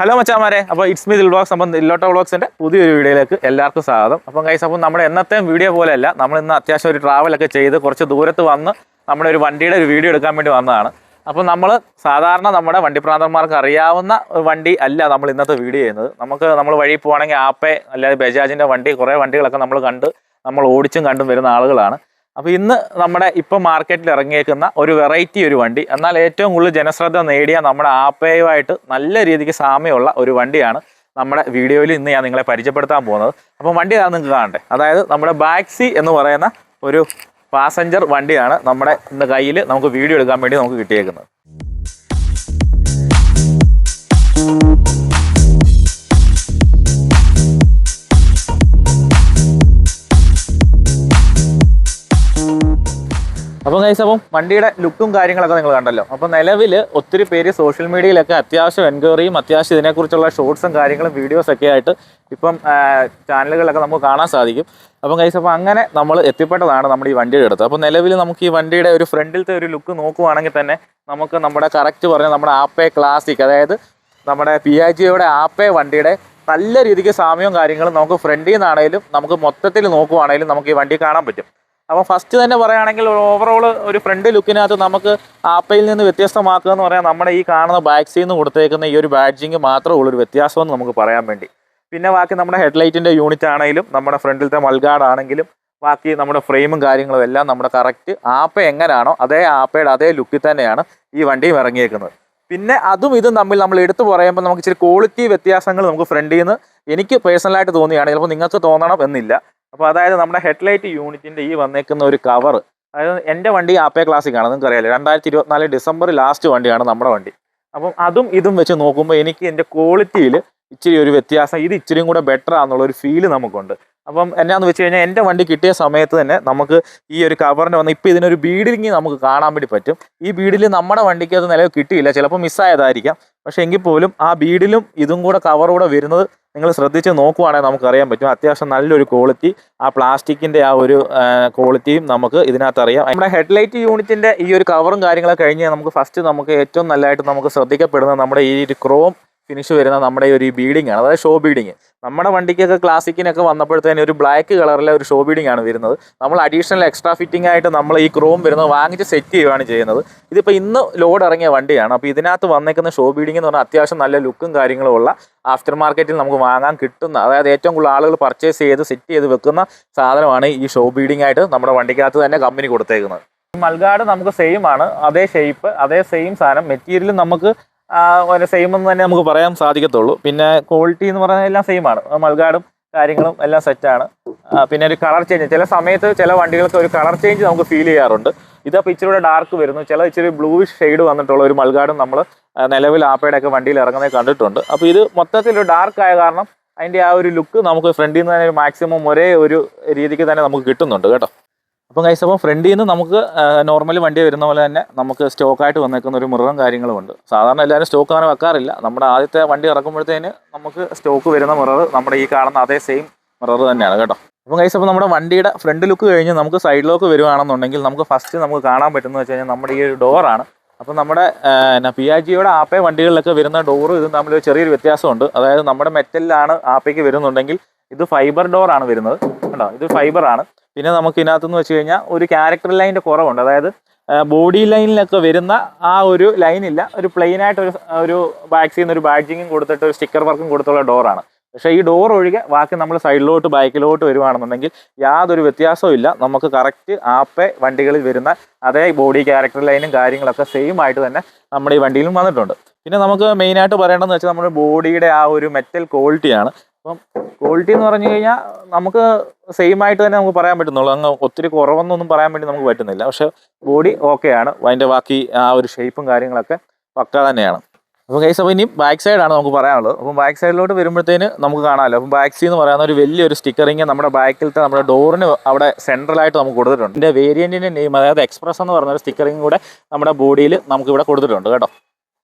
Hello മച്ചാമാരെ അപ്പോൾ it's me Dil vlogs അപ്പം ഇല്ലോട്ട വ്ളോഗ്സിന്റെ പുതിയൊരു വീഡിയോയിലേക്ക് എല്ലാവർക്കും സ്വാഗതം. അപ്പം കൈസ് അപ്പം നമ്മുടെ എന്നത്തെയും വീഡിയോ പോലെയല്ല നമ്മൾ ഇന്ന് അത്യാവശ്യം ഒരു ട്രാവലൊക്കെ ചെയ്ത് കുറച്ച് ദൂരത്ത് വന്ന് നമ്മുടെ ഒരു വണ്ടിയുടെ ഒരു വീഡിയോ എടുക്കാൻ വേണ്ടി വന്നതാണ്. അപ്പം നമ്മൾ സാധാരണ നമ്മുടെ വണ്ടി പ്രാന്തന്മാർക്ക് അറിയാവുന്ന വണ്ടി അല്ല നമ്മൾ ഇന്നത്തെ വീഡിയോ ചെയ്യുന്നത്. നമുക്ക് നമ്മൾ വഴി പോകണമെങ്കിൽ ആപ്പേ അല്ലാതെ ബജാജിന്റെ വണ്ടി കുറേ വണ്ടികളൊക്കെ നമ്മൾ കണ്ട് നമ്മൾ ഓടിച്ചും കണ്ടും വരുന്ന ആളുകളാണ്. അപ്പോൾ ഇന്ന് നമ്മുടെ ഇപ്പോൾ മാർക്കറ്റിൽ ഇറങ്ങിയേക്കുന്ന ഒരു വെറൈറ്റി ഒരു വണ്ടി. എന്നാൽ ഏറ്റവും കൂടുതൽ ജനശ്രദ്ധ നേടിയ നമ്മുടെ ആപ്പയുമായിട്ട് നല്ല രീതിക്ക് സാമ്യമുള്ള ഒരു വണ്ടിയാണ് നമ്മുടെ വീഡിയോയിൽ ഇന്ന് ഞാൻ നിങ്ങളെ പരിചയപ്പെടുത്താൻ പോകുന്നത്. അപ്പം വണ്ടി അതാണ് നിങ്ങൾക്ക് കാണണ്ടേ? അതായത് നമ്മുടെ ബാക്സി എന്ന് പറയുന്ന ഒരു പാസഞ്ചർ വണ്ടിയാണ് നമ്മുടെ ഇന്ന് കയ്യിൽ നമുക്ക് വീഡിയോ എടുക്കാൻ വേണ്ടി നമുക്ക് കിട്ടിയേക്കുന്നത്. അപ്പം ഗൈസ് അപ്പം വണ്ടിയുടെ ലുക്കും കാര്യങ്ങളൊക്കെ നിങ്ങൾ കണ്ടല്ലോ. അപ്പം നിലവിൽ ഒത്തിരി പേര് സോഷ്യൽ മീഡിയയിലൊക്കെ അത്യാവശ്യം എൻക്വയറിയും അത്യാവശ്യം ഇതിനെക്കുറിച്ചുള്ള ഷോർട്സും കാര്യങ്ങളും വീഡിയോസ് ഒക്കെ ആയിട്ട് ഇപ്പം ചാനലുകളിലൊക്കെ നമുക്ക് കാണാൻ സാധിക്കും. അപ്പം കൈസ് അപ്പം അങ്ങനെ നമ്മൾ എത്തിപ്പെട്ടതാണ് നമ്മുടെ ഈ വണ്ടിയുടെ അടുത്ത്. അപ്പം നിലവിൽ നമുക്ക് ഈ വണ്ടിയുടെ ഒരു ഫ്രണ്ടിലത്തെ ഒരു ലുക്ക് നോക്കുവാണെങ്കിൽ തന്നെ നമുക്ക് നമ്മുടെ കറക്റ്റ് പറഞ്ഞാൽ നമ്മുടെ ആപ്പേ ക്ലാസിക് അതായത് നമ്മുടെ പി ഐ ജിയുടെ ആപ്പേ വണ്ടിയുടെ നല്ല രീതിക്ക് സാമ്യവും കാര്യങ്ങളും നമുക്ക് ഫ്രണ്ടിൽ നിന്നാണെങ്കിലും നമുക്ക് മൊത്തത്തിൽ നോക്കുവാണേലും നമുക്ക് ഈ വണ്ടി കാണാൻ പറ്റും. അപ്പോൾ ഫസ്റ്റ് തന്നെ പറയുകയാണെങ്കിൽ ഓവറോൾ ഒരു ഫ്രണ്ട് ലുക്കിനകത്ത് നമുക്ക് ആപ്പയിൽ നിന്ന് വ്യത്യസ്തമാക്കുക എന്ന് പറയാൻ നമ്മുടെ ഈ കാണുന്ന ബാക്സിൽ നിന്ന് കൊടുത്തേക്കുന്ന ഈ ഒരു ബാഡ്ജിങ് മാത്രമേ ഉള്ളൊരു വ്യത്യാസമെന്ന് നമുക്ക് പറയാൻ വേണ്ടി. പിന്നെ ബാക്കി നമ്മുടെ ഹെഡ്ലൈറ്റിന്റെ യൂണിറ്റ് ആണെങ്കിലും നമ്മുടെ ഫ്രണ്ടിലത്തെ മൾഗാർഡ് ആണെങ്കിലും ബാക്കി നമ്മുടെ ഫ്രെയിമും കാര്യങ്ങളും എല്ലാം നമ്മുടെ കറക്റ്റ് ആപ്പ എങ്ങനെയാണോ അതേ ആപ്പയുടെ അതേ ലുക്കിൽ തന്നെയാണ് ഈ വണ്ടിയും ഇറങ്ങിയേക്കുന്നത്. പിന്നെ അതും ഇതും തമ്മിൽ നമ്മൾ എടുത്തു പറയുമ്പോൾ നമുക്ക് ഇച്ചിരി ക്വാളിറ്റി വ്യത്യാസങ്ങൾ നമുക്ക് ഫ്രണ്ടിൽ നിന്ന് എനിക്ക് പേഴ്സണലായിട്ട് തോന്നിയാണ് ചിലപ്പോൾ നിങ്ങൾക്ക് തോന്നണം എന്നില്ല. അപ്പോൾ അതായത് നമ്മുടെ ഹെഡ്ലൈറ്റ് യൂണിറ്റിന്റെ ഈ വന്നേക്കുന്ന ഒരു കവർ അതായത് എന്റെ വണ്ടി ആപ്പേ ക്ലാസിക് ആണ് നിങ്ങൾക്ക് അറിയാലോ രണ്ടായിരത്തി ഇരുപത്തിനാല് ഡിസംബർ ലാസ്റ്റ് വണ്ടിയാണ് നമ്മുടെ വണ്ടി. അപ്പം അതും ഇതും വെച്ച് നോക്കുമ്പോൾ എനിക്ക് എന്റെ ക്വാളിറ്റിയിൽ ഇച്ചിരി ഒരു വ്യത്യാസം ഇത് ഇച്ചിരിയും കൂടെ ബെറ്റർ ആണെന്നുള്ള ഒരു ഫീൽ നമുക്കുണ്ട്. അപ്പം എന്നാന്ന് വെച്ച് കഴിഞ്ഞാൽ എന്റെ വണ്ടി കിട്ടിയ സമയത്ത് തന്നെ നമുക്ക് ഈ ഒരു കവറിന്റെ വന്ന് ഇപ്പോൾ ഇതിനൊരു ബീഡിലിങ് നമുക്ക് കാണാൻ വേണ്ടി പറ്റും. ഈ ബീഡിൽ നമ്മുടെ വണ്ടിക്ക് അത് നിലവിൽ കിട്ടിയില്ല. ചിലപ്പോൾ മിസ്സായതായിരിക്കാം പക്ഷേ എങ്കിൽ പോലും ആ ബീഡിലും ഇതും കൂടെ കവറൂടെ വരുന്നത് നിങ്ങൾ ശ്രദ്ധിച്ച് നോക്കുവാണെങ്കിൽ നമുക്കറിയാൻ പറ്റും. അത്യാവശ്യം നല്ലൊരു ക്വാളിറ്റി ആ പ്ലാസ്റ്റിക്കിന്റെ ആ ഒരു ക്വാളിറ്റിയും നമുക്ക് ഇതിനകത്ത് അറിയാം. നമ്മുടെ ഹെഡ്ലൈറ്റ് യൂണിറ്റിന്റെ ഈ ഒരു കവറും കാര്യങ്ങളൊക്കെ കഴിഞ്ഞ് നമുക്ക് ഫസ്റ്റ് നമുക്ക് ഏറ്റവും നല്ലതായിട്ട് നമുക്ക് ശ്രദ്ധിക്കപ്പെടുന്നത് നമ്മുടെ ഈ ഒരു ക്രോം ഫിനിഷ് വരുന്ന നമ്മുടെ ഒരു ബീഡിംഗ് ആണ്. അതായത് ഷോ ബീഡിങ് നമ്മുടെ വണ്ടിക്കൊക്കെ ക്ലാസിക്കിനൊക്കെ വന്നപ്പോഴത്തേന് ഒരു ബ്ലാക്ക് കളറിലെ ഒരു ഷോ ബീഡിംഗ് ആണ് വരുന്നത്. നമ്മൾ അഡീഷണൽ എക്സ്ട്രാ ഫിറ്റിംഗ് ആയിട്ട് നമ്മൾ ഈ ക്രോം വരുന്നത് വാങ്ങിച്ച് സെറ്റ് ചെയ്യുകയാണ് ചെയ്യുന്നത്. ഇതിപ്പോൾ ഇന്ന് ലോഡ് ഇറങ്ങിയ വണ്ടിയാണ്. അപ്പോൾ ഇതിനകത്ത് വന്നേക്കുന്ന ഷോ ബീഡിംഗ് എന്ന് പറഞ്ഞാൽ അത്യാവശ്യം നല്ല ലുക്കും കാര്യങ്ങളും ഉള്ള ആഫ്റ്റർ മാർക്കറ്റിൽ നമുക്ക് വാങ്ങാൻ കിട്ടുന്ന അതായത് ഏറ്റവും കൂടുതൽ ആളുകൾ പർച്ചേസ് ചെയ്ത് സെറ്റ് ചെയ്ത് വെക്കുന്ന സാധനമാണ് ഈ ഷോ ബീഡിംഗ് ആയിട്ട് നമ്മുടെ വണ്ടിക്കകത്ത് തന്നെ കമ്പനി കൊടുത്തേക്കുന്നത്. മൽഗാട് നമുക്ക് സെയിം ആണ്. അതേ ഷേപ്പ് അതേ സെയിം സാധനം. മെറ്റീരിയലും നമുക്ക് സെയിം എന്ന് തന്നെ നമുക്ക് പറയാൻ സാധിക്കത്തുള്ളൂ. പിന്നെ ക്വാളിറ്റി എന്ന് പറഞ്ഞാൽ എല്ലാം സെയിം ആണ്. മൾഗാർഡും കാര്യങ്ങളും എല്ലാം സെറ്റാണ് പിന്നെ ഒരു കളർ ചേഞ്ച് ചില സമയത്ത് ചില വണ്ടികൾക്ക് ഒരു കളർ ചേഞ്ച് നമുക്ക് ഫീൽ ചെയ്യാറുണ്ട്. ഇതപ്പോൾ ഇച്ചിരി കൂടെ ഡാർക്ക് വരുന്നു. ചില ഇച്ചിരി ബ്ലൂവിഷ് ഷെയ്ഡ് വന്നിട്ടുള്ള ഒരു മൾഗാർഡും നമ്മൾ നിലവിൽ ആപ്പയുടെ ഒക്കെ വണ്ടിയിൽ ഇറങ്ങുന്നത് കണ്ടിട്ടുണ്ട്. അപ്പോൾ ഇത് മൊത്തത്തിൽ ഒരു ഡാർക്ക് ആയ കാരണം അതിന്റെ ആ ഒരു ലുക്ക് നമുക്ക് ഫ്രണ്ടിൽ നിന്ന് തന്നെ മാക്സിമം ഒരേ ഒരു രീതിക്ക് തന്നെ നമുക്ക് കിട്ടുന്നുണ്ട് കേട്ടോ. അപ്പം കൈസ് അപ്പം ഫ്രണ്ടിൽ നിന്ന് നമുക്ക് നോർമലി വണ്ടി വരുന്ന പോലെ തന്നെ നമുക്ക് സ്റ്റോക്കായിട്ട് വന്നേക്കുന്ന ഒരു മുറുകം കാര്യങ്ങളും ഉണ്ട്. സാധാരണ എല്ലാവരും സ്റ്റോക്ക് അങ്ങനെ വെക്കാറില്ല. നമ്മുടെ ആദ്യത്തെ വണ്ടി ഇറക്കുമ്പോഴത്തേന് നമുക്ക് സ്റ്റോക്ക് വരുന്ന മിറർ നമ്മുടെ ഈ കാണുന്ന അതേ സെയിം മിറർ തന്നെയാണ് കേട്ടോ. അപ്പം കൈസ് അപ്പോൾ നമ്മുടെ വണ്ടിയുടെ ഫ്രണ്ട് ലുക്ക് കഴിഞ്ഞ് നമുക്ക് സൈഡ് ലോക്ക് വരുവാണെന്നുണ്ടെങ്കിൽ നമുക്ക് ഫസ്റ്റ് നമുക്ക് കാണാൻ പറ്റുന്നത് വെച്ച് കഴിഞ്ഞാൽ നമ്മുടെ ഈ ഒരു ഡോറാണ് അപ്പം നമ്മുടെ പി ആർ ജിയുടെ ആപ്പേ വണ്ടികളിലൊക്കെ വരുന്ന ഡോറും ഇതും തമ്മിൽ ചെറിയൊരു വ്യത്യാസമുണ്ട്. അതായത് നമ്മുടെ മെറ്റലിലാണ് ആപ്പയ്ക്ക് വരുന്നുണ്ടെങ്കിൽ ഇത് ഫൈബർ ഡോറാണ് വരുന്നത്. കണ്ടോ? ഇത് ഫൈബറാണ് പിന്നെ നമുക്ക് ഇതിനകത്തുനിന്ന് വെച്ച് കഴിഞ്ഞാൽ ഒരു ക്യാരക്ടർ ലൈനിന്റെ കുറവുണ്ട്. അതായത് ബോഡി ലൈനിലൊക്കെ വരുന്ന ആ ഒരു ലൈനില്ല ഒരു പ്ലെയിൻ ആയിട്ട് ഒരു ഒരു ബാക്സിൽ നിന്ന് ഒരു ബാഡ്ജിങ്ങും കൊടുത്തിട്ട് ഒരു സ്റ്റിക്കർ വർക്കും കൊടുത്തുള്ള ഡോറാണ് പക്ഷേ ഈ ഡോർ ഒഴികെ ബാക്കി നമ്മൾ സൈഡിലോട്ട് ബാക്കിലോട്ട് വരുവാണെന്നുണ്ടെങ്കിൽ യാതൊരു വ്യത്യാസവും ഇല്ല. നമുക്ക് കറക്റ്റ് ആപ്പേ വണ്ടികളിൽ വരുന്ന അതേ ബോഡി ക്യാരക്ടർ ലൈനും കാര്യങ്ങളൊക്കെ സെയിം ആയിട്ട് തന്നെ നമ്മുടെ ഈ വണ്ടിയിലും വന്നിട്ടുണ്ട്. പിന്നെ നമുക്ക് മെയിനായിട്ട് പറയേണ്ടതെന്ന് വെച്ചാൽ നമ്മുടെ ബോഡിയുടെ ആ ഒരു മെറ്റൽ ക്വാളിറ്റിയാണ് അപ്പം ക്വാളിറ്റി എന്ന് പറഞ്ഞു കഴിഞ്ഞാൽ നമുക്ക് സെയിം ആയിട്ട് തന്നെ നമുക്ക് പറയാൻ പറ്റുന്നുള്ളൂ. അങ്ങ് ഒത്തിരി കുറവെന്നൊന്നും പറയാൻ വേണ്ടി നമുക്ക് പറ്റുന്നില്ല. പക്ഷെ ബോഡി ഓക്കെയാണ് അതിന്റെ ബാക്കി ആ ഒരു ഷേപ്പും കാര്യങ്ങളൊക്കെ പക്ക തന്നെയാണ്. അപ്പോൾ കൈസ് അപ്പോൾ ഇനി ബാക്ക് സൈഡാണ് നമുക്ക് പറയാനുള്ളത്. അപ്പം ബാക്ക് സൈഡിലോട്ട് വരുമ്പോഴത്തേന് നമുക്ക് കാണാമല്ലോ. അപ്പം ബാക്ക് സീ എന്ന് പറയുന്ന ഒരു വലിയൊരു സ്റ്റിക്കറിങ് നമ്മുടെ ബാക്കിലത്തെ നമ്മുടെ ഡോറിന് അവിടെ സെൻട്രലായിട്ട് നമുക്ക് കൊടുത്തിട്ടുണ്ട്. ഇതിന്റെ വേരിയന്റിന്റെ നെയിം അതായത് എക്സ്പ്രസ് എന്ന് പറഞ്ഞ ഒരു സ്റ്റിക്കറിങ് കൂടെ നമ്മുടെ ബോഡിയിൽ നമുക്ക് ഇവിടെ കൊടുത്തിട്ടുണ്ട് കേട്ടോ.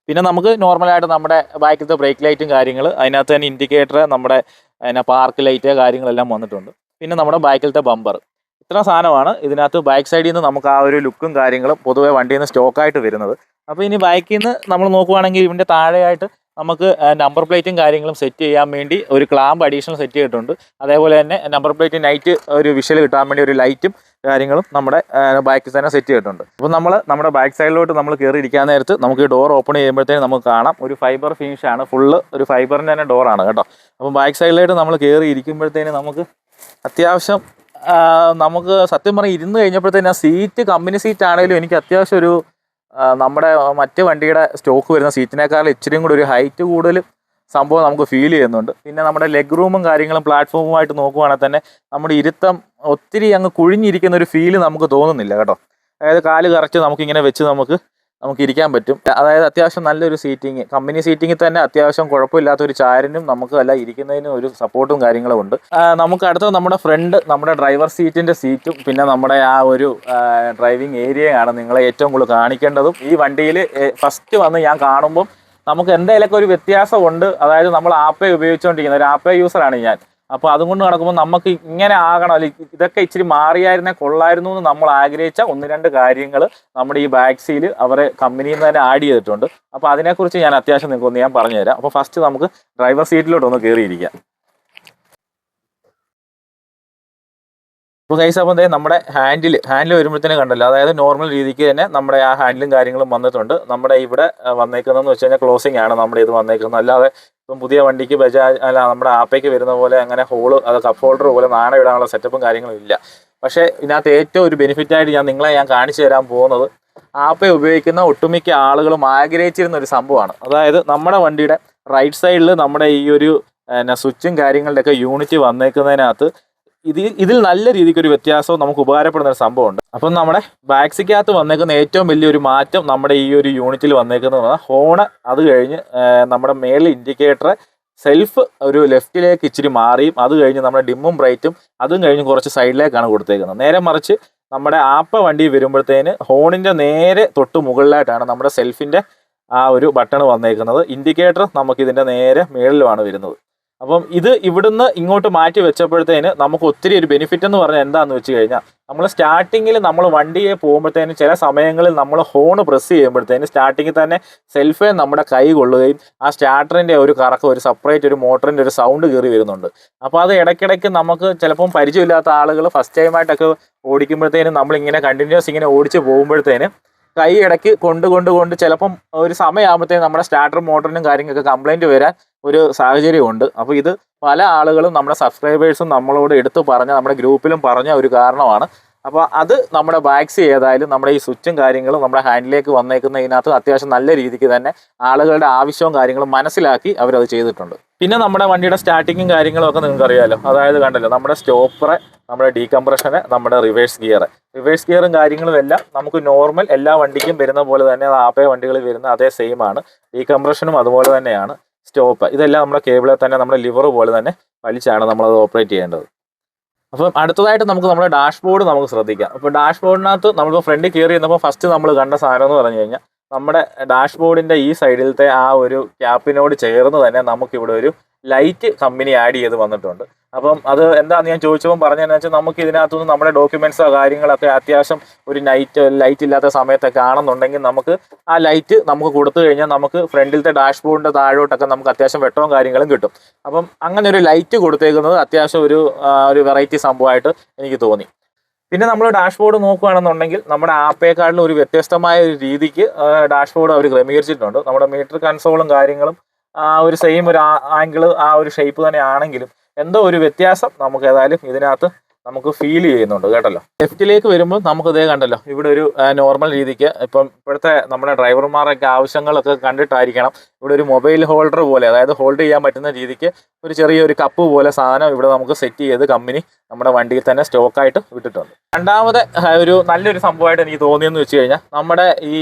പിന്നെ നമുക്ക് നോർമലായിട്ട് നമ്മുടെ ബാക്കിലത്തെ ബ്രേക്ക് ലൈറ്റും കാര്യങ്ങൾ അതിനകത്ത് തന്നെ ഇൻഡിക്കേറ്റർ നമ്മുടെ പിന്നെ പാർക്ക് ലൈറ്റ് കാര്യങ്ങളെല്ലാം വന്നിട്ടുണ്ട്. പിന്നെ നമ്മുടെ ബാക്കിലത്തെ ബമ്പർ ഇത്ര സാധനമാണ്. ഇതിനകത്ത് ബാക്ക് സൈഡിൽ നിന്ന് നമുക്ക് ആ ഒരു ലുക്കും കാര്യങ്ങളും പൊതുവേ വണ്ടിയിൽ നിന്ന് സ്റ്റോക്കായിട്ട് വരുന്നത്. അപ്പോൾ ഇനി ബാക്കിൽ നിന്ന് നമ്മൾ നോക്കുവാണെങ്കിൽ ഇതിന്റെ താഴെയായിട്ട് നമുക്ക് നമ്പർ പ്ലേറ്റും കാര്യങ്ങളും സെറ്റ് ചെയ്യാൻ വേണ്ടി ഒരു ക്ലാമ്പ് അഡീഷണൽ സെറ്റ് ചെയ്തിട്ടുണ്ട്. അതേപോലെ തന്നെ നമ്പർ പ്ലേറ്റ് നൈറ്റ് ഒരു വിഷൽ കിട്ടാൻ വേണ്ടി ഒരു ലൈറ്റും കാര്യങ്ങളും നമ്മുടെ ബാക്ക് തന്നെ സെറ്റ് ചെയ്തിട്ടുണ്ട്. അപ്പോൾ നമ്മൾ നമ്മുടെ ബാക്ക് സൈഡിലോട്ട് നമ്മൾ കയറി ഇരിക്കാൻ നേരത്ത് നമുക്ക് ഈ ഡോർ ഓപ്പൺ ചെയ്യുമ്പോഴത്തേന് നമുക്ക് കാണാം ഒരു ഫൈബർ ഫിനിഷ് ആണ്. ഫുള്ള് ഒരു ഫൈബറിന്റെ തന്നെ ഡോറാണ് കേട്ടോ. അപ്പം ബാക്ക് സൈഡിലായിട്ട് നമ്മൾ കയറി ഇരിക്കുമ്പോഴത്തേന് നമുക്ക് അത്യാവശ്യം നമുക്ക് സത്യം പറഞ്ഞാൽ ഇരുന്ന് കഴിഞ്ഞപ്പോഴത്തേന് ആ സീറ്റ് കമ്പനി സീറ്റ് ആണെങ്കിലും എനിക്ക് അത്യാവശ്യം ഒരു നമ്മുടെ മറ്റ് വണ്ടിയുടെ സ്റ്റോക്ക് വരുന്ന സീറ്റിനേക്കാൾ ഇച്ചിരിയും കൂടി ഒരു ഹൈറ്റ് കൂടുതൽ സംഭവം നമുക്ക് ഫീൽ ചെയ്യുന്നുണ്ട്. പിന്നെ നമ്മുടെ ലെഗ് റൂമും കാര്യങ്ങളും പ്ലാറ്റ്ഫോമുമായിട്ട് നോക്കുവാണെങ്കിൽ തന്നെ നമ്മുടെ ഇരുത്തം ഒത്തിരി അങ്ങ് കുഴിഞ്ഞിരിക്കുന്ന ഒരു ഫീൽ നമുക്ക് തോന്നുന്നില്ല കേട്ടോ. അതായത് കാൽ കറച്ച് നമുക്കിങ്ങനെ വെച്ച് നമുക്ക് നമുക്ക് ഇരിക്കാൻ പറ്റും. അതായത് അത്യാവശ്യം നല്ലൊരു സീറ്റിംഗ് കമ്പനി സീറ്റിംഗിൽ തന്നെ അത്യാവശ്യം കുഴപ്പമില്ലാത്ത ഒരു ചാരിനും നമുക്ക് അല്ല ഇരിക്കുന്നതിനും ഒരു സപ്പോർട്ടും കാര്യങ്ങളും ഉണ്ട്. നമുക്ക് അടുത്തത് നമ്മുടെ ഫ്രണ്ട് നമ്മുടെ ഡ്രൈവർ സീറ്റിന്റെ സീറ്റും പിന്നെ നമ്മുടെ ആ ഒരു ഡ്രൈവിംഗ് ഏരിയയാണ് നിങ്ങളെ ഏറ്റവും കൂടുതൽ കാണിക്കേണ്ടതും. ഈ വണ്ടിയിൽ ഫസ്റ്റ് വന്ന് ഞാൻ കാണുമ്പം നമുക്ക് എന്തെങ്കിലുമൊക്കെ ഒരു വ്യത്യാസമുണ്ട് അതായത് നമ്മൾ ആപ്പേ ഉപയോഗിച്ചുകൊണ്ടിരിക്കുന്ന ഒരു ആപ്പേ യൂസറാണ് ഞാൻ. അപ്പോൾ അതുകൊണ്ട് നടക്കുമ്പോൾ നമുക്ക് ഇങ്ങനെ ആകണം. അല്ലെങ്കിൽ ഇതൊക്കെ ഇച്ചിരി മാറിയായിരുന്നേ കൊള്ളായിരുന്നു എന്ന് നമ്മൾ ആഗ്രഹിച്ച ഒന്ന് രണ്ട് കാര്യങ്ങൾ നമ്മുടെ ഈ ബാക്സിയിൽ അവരെ കമ്പനിയിൽ നിന്ന് തന്നെ ആഡ് ചെയ്തിട്ടുണ്ട്. അപ്പോൾ അതിനെക്കുറിച്ച് ഞാൻ അത്യാവശ്യം നിങ്ങൾക്ക് ഒന്ന് ഞാൻ പറഞ്ഞുതരാം. അപ്പോൾ ഫസ്റ്റ് നമുക്ക് ഡ്രൈവർ സീറ്റിലോട്ട് ഒന്ന് കയറിയിരിക്കാം അപ്പോൾ ഗൈസ് അപ്പം നമ്മുടെ ഹാൻഡിൽ ഹാൻഡിൽ വരുമ്പോഴത്തേനും കണ്ടല്ലോ അതായത് നോർമൽ രീതിക്ക് തന്നെ നമ്മുടെ ആ ഹാൻഡിലും കാര്യങ്ങളും വന്നിട്ടുണ്ട്. നമ്മുടെ ഇവിടെ വന്നേക്കുന്നതെന്ന് വെച്ച് കഴിഞ്ഞാൽ ക്ലോസിംഗ് ആണ് നമ്മുടെ ഇത് വന്നേക്കുന്നത്. അല്ലാതെ ഇപ്പം പുതിയ വണ്ടിക്ക് ബജാജ് അല്ല നമ്മുടെ ആപ്പയ്ക്ക് വരുന്ന പോലെ അങ്ങനെ ഹോൾ അത് കപ്പ് ഹോൾഡർ പോലെ നാണയം ഇടാനുള്ള സെറ്റപ്പും കാര്യങ്ങളും ഇല്ല. പക്ഷേ ഇതിനകത്ത് ഏറ്റവും ഒരു ബെനിഫിറ്റായിട്ട് ഞാൻ നിങ്ങളെ ഞാൻ കാണിച്ചു തരാൻ പോകുന്നത് ആപ്പെ ഉപയോഗിക്കുന്ന ഒട്ടുമിക്ക ആളുകളും ആഗ്രഹിച്ചിരുന്ന ഒരു സംഭവമാണ്. അതായത് നമ്മുടെ വണ്ടിയുടെ റൈറ്റ് സൈഡിൽ നമ്മുടെ ഈ ഒരു സ്വിച്ചും കാര്യങ്ങളുടെയൊക്കെ യൂണിറ്റ് വന്നേക്കുന്നതിനകത്ത് ഇതിൽ ഇതിൽ നല്ല രീതിക്ക് ഒരു വ്യത്യാസവും നമുക്ക് ഉപകാരപ്പെടുന്ന ഒരു സംഭവമുണ്ട്. അപ്പം നമ്മുടെ ബാക്സിക്കകത്ത് വന്നേക്കുന്ന ഏറ്റവും വലിയൊരു മാറ്റം നമ്മുടെ ഈ ഒരു യൂണിറ്റിൽ വന്നേക്കുന്നത് ഹോണ് അത് കഴിഞ്ഞ് നമ്മുടെ മേളിൽ ഇൻഡിക്കേറ്റർ സെൽഫ് ഒരു ലെഫ്റ്റിലേക്ക് ഇച്ചിരി മാറിയും അത് കഴിഞ്ഞ് നമ്മുടെ ഡിമ്മും ബ്രൈറ്റും അതും കഴിഞ്ഞ് കുറച്ച് സൈഡിലേക്കാണ് കൊടുത്തേക്കുന്നത്. നേരെ മറിച്ച് നമ്മുടെ ആപ്പ വണ്ടി വരുമ്പോഴത്തേന് ഹോണിന്റെ നേരെ തൊട്ട് മുകളിലായിട്ടാണ് നമ്മുടെ സെൽഫിന്റെ ആ ഒരു ബട്ടൺ വന്നേക്കുന്നത്. ഇൻഡിക്കേറ്റർ നമുക്കിതിന്റെ നേരെ മേളിലുമാണ് വരുന്നത്. അപ്പം ഇത് ഇവിടുന്ന് ഇങ്ങോട്ട് മാറ്റി വെച്ചപ്പോഴത്തേന് നമുക്ക് ഒത്തിരി ഒരു ബെനിഫിറ്റ് എന്ന് പറഞ്ഞാൽ എന്താന്ന് വെച്ച് കഴിഞ്ഞാൽ നമ്മൾ സ്റ്റാർട്ടിങ്ങിൽ നമ്മൾ വണ്ടിയെ പോകുമ്പോഴത്തേന് ചില സമയങ്ങളിൽ നമ്മൾ ഹോൺ പ്രസ് ചെയ്യുമ്പോഴത്തേന് സ്റ്റാർട്ടിങ്ങിൽ തന്നെ സെൽഫേ നമ്മുടെ കൈ കൊള്ളുകയും ആ സ്റ്റാർട്ടറിന്റെ ഒരു കറക്കം ഒരു സെപ്പറേറ്റ് ഒരു മോട്ടറിന്റെ ഒരു സൗണ്ട് കയറി വരുന്നുണ്ട്. അപ്പോൾ അത് ഇടയ്ക്കിടയ്ക്ക് നമുക്ക് ചിലപ്പം പരിചയമില്ലാത്ത ആളുകൾ ഫസ്റ്റ് ടൈമായിട്ടൊക്കെ ഓടിക്കുമ്പോഴത്തേനും നമ്മളിങ്ങനെ കണ്ടിന്യൂസ് ഇങ്ങനെ ഓടിച്ച് പോകുമ്പോഴത്തേന് കൈ ഇടയ്ക്ക് കൊണ്ട് കൊണ്ട് കൊണ്ട് ചിലപ്പം ഒരു സമയമാകുമ്പോഴത്തേനും നമ്മുടെ സ്റ്റാർട്ടർ മോട്ടറിനും കാര്യങ്ങളൊക്കെ കംപ്ലൈന്റ് വരാൻ ഒരു സാഹചര്യമുണ്ട്. അപ്പോൾ ഇത് പല ആളുകളും നമ്മുടെ സബ്സ്ക്രൈബേഴ്സും നമ്മളോട് എടുത്തു പറഞ്ഞ നമ്മുടെ ഗ്രൂപ്പിലും പറഞ്ഞ ഒരു കാരണമാണ്. അപ്പോൾ അത് നമ്മുടെ ബാക്സ് ഏതായാലും നമ്മുടെ ഈ സ്വിച്ചും കാര്യങ്ങളും നമ്മുടെ ഹാൻഡിലേക്ക് വന്നേക്കുന്ന ഇതിനകത്ത് അത്യാവശ്യം നല്ല രീതിക്ക് തന്നെ ആളുകളുടെ ആവശ്യവും കാര്യങ്ങളും മനസ്സിലാക്കി അവരത് ചെയ്തിട്ടുണ്ട്. പിന്നെ നമ്മുടെ വണ്ടിയുടെ സ്റ്റാർട്ടിങ്ങും കാര്യങ്ങളും ഒക്കെ നിങ്ങൾക്ക് അറിയാമല്ലോ അതായത് കണ്ടല്ലോ നമ്മുടെ സ്റ്റോപ്പറ് നമ്മുടെ ഡീകംപ്രഷന് നമ്മുടെ റിവേഴ്സ് ഗിയർ റിവേഴ്സ് ഗിയറും കാര്യങ്ങളും എല്ലാം നമുക്ക് നോർമൽ എല്ലാ വണ്ടിക്കും വരുന്ന പോലെ തന്നെ ആപ്പേ വണ്ടികളിൽ വരുന്ന അതേ സെയിം ആണ്. ഡീകംപ്രഷനും അതുപോലെ തന്നെയാണ്. സ്റ്റോപ്പ്. ഇതെല്ലാം നമ്മുടെ കേബിളിൽ തന്നെ നമ്മുടെ ലിവർ പോലെ തന്നെ വലിച്ചാണ് നമ്മളത് ഓപ്പറേറ്റ് ചെയ്യേണ്ടത്. അപ്പം അടുത്തതായിട്ട് നമുക്ക് നമ്മുടെ ഡാഷ്ബോർഡ് നമുക്ക് ശ്രദ്ധിക്കാം. അപ്പോൾ ഡാഷ്ബോർഡിനകത്ത് നമ്മളിപ്പോൾ ഫ്രണ്ട് കയറി ഇരുന്നപ്പോൾ ഫസ്റ്റ് നമ്മൾ കണ്ട സാധനം എന്ന് പറഞ്ഞു കഴിഞ്ഞാൽ നമ്മുടെ ഡാഷ്ബോർഡിന്റെ ഈ സൈഡിലത്തെ ആ ഒരു ക്യാപ്പിനോട് ചേർന്ന് തന്നെ നമുക്കിവിടെ ഒരു ലൈറ്റ് കമ്പനി ആഡ് ചെയ്ത് വന്നിട്ടുണ്ട്. അപ്പം അത് എന്താണെന്ന് ഞാൻ ചോദിച്ചപ്പോൾ പറഞ്ഞതെന്ന് വെച്ചാൽ നമുക്ക് ഇതിനകത്തുനിന്ന് നമ്മുടെ ഡോക്യുമെൻസോ കാര്യങ്ങളൊക്കെ അത്യാവശ്യം ഒരു നൈറ്റ് ലൈറ്റ് ഇല്ലാത്ത സമയത്തൊക്കെ ആണെന്നുണ്ടെങ്കിൽ നമുക്ക് ആ ലൈറ്റ് നമുക്ക് കൊടുത്തു കഴിഞ്ഞാൽ നമുക്ക് ഫ്രണ്ടിലത്തെ ഡാഷ്ബോർഡിന്റെ താഴോട്ടൊക്കെ നമുക്ക് അത്യാവശ്യം വെട്ടവും കാര്യങ്ങളും കിട്ടും. അപ്പം അങ്ങനെ ഒരു ലൈറ്റ് കൊടുത്തേക്കുന്നത് അത്യാവശ്യം ഒരു ഒരു വെറൈറ്റി സംഭവമായിട്ട് എനിക്ക് തോന്നി. പിന്നെ നമ്മൾ ഡാഷ്ബോർഡ് നോക്കുകയാണെന്നുണ്ടെങ്കിൽ നമ്മുടെ ആപ്പേക്കാളിലും ഒരു വ്യത്യസ്തമായ ഒരു രീതിക്ക് ഡാഷ്ബോർഡ് അവർ ക്രമീകരിച്ചിട്ടുണ്ട്. നമ്മുടെ മീറ്റർ കൺസോളും കാര്യങ്ങളും ആ ഒരു സെയിം ഒരു ആംഗിൾ ആ ഒരു ഷേപ്പ് തന്നെ ആണെങ്കിലും എന്തോ ഒരു വ്യത്യാസം നമുക്ക് ഏതായാലും ഇതിനകത്ത് നമുക്ക് ഫീൽ ചെയ്യുന്നുണ്ട് കേട്ടല്ലോ? ലെഫ്റ്റിലേക്ക് വരുമ്പോൾ നമുക്ക് ഇതേ കണ്ടല്ലോ ഇവിടെ ഒരു നോർമൽ രീതിക്ക് ഇപ്പം ഇപ്പോഴത്തെ നമ്മുടെ ഡ്രൈവർമാരൊക്കെ ആവശ്യങ്ങളൊക്കെ കണ്ടിട്ടായിരിക്കണം. ഇവിടെ ഒരു മൊബൈൽ ഹോൾഡർ പോലെ അതായത് ഹോൾഡ് ചെയ്യാൻ പറ്റുന്ന രീതിക്ക് ഒരു ചെറിയൊരു കപ്പ് പോലെ സാധനം ഇവിടെ നമുക്ക് സെറ്റ് ചെയ്ത് കമ്പനി നമ്മുടെ വണ്ടിയിൽ തന്നെ സ്റ്റോക്കായിട്ട് വിട്ടിട്ടുണ്ട്. രണ്ടാമത് ഒരു നല്ലൊരു സംഭവമായിട്ട് എനിക്ക് തോന്നിയെന്ന് വെച്ച് കഴിഞ്ഞാൽ നമ്മുടെ ഈ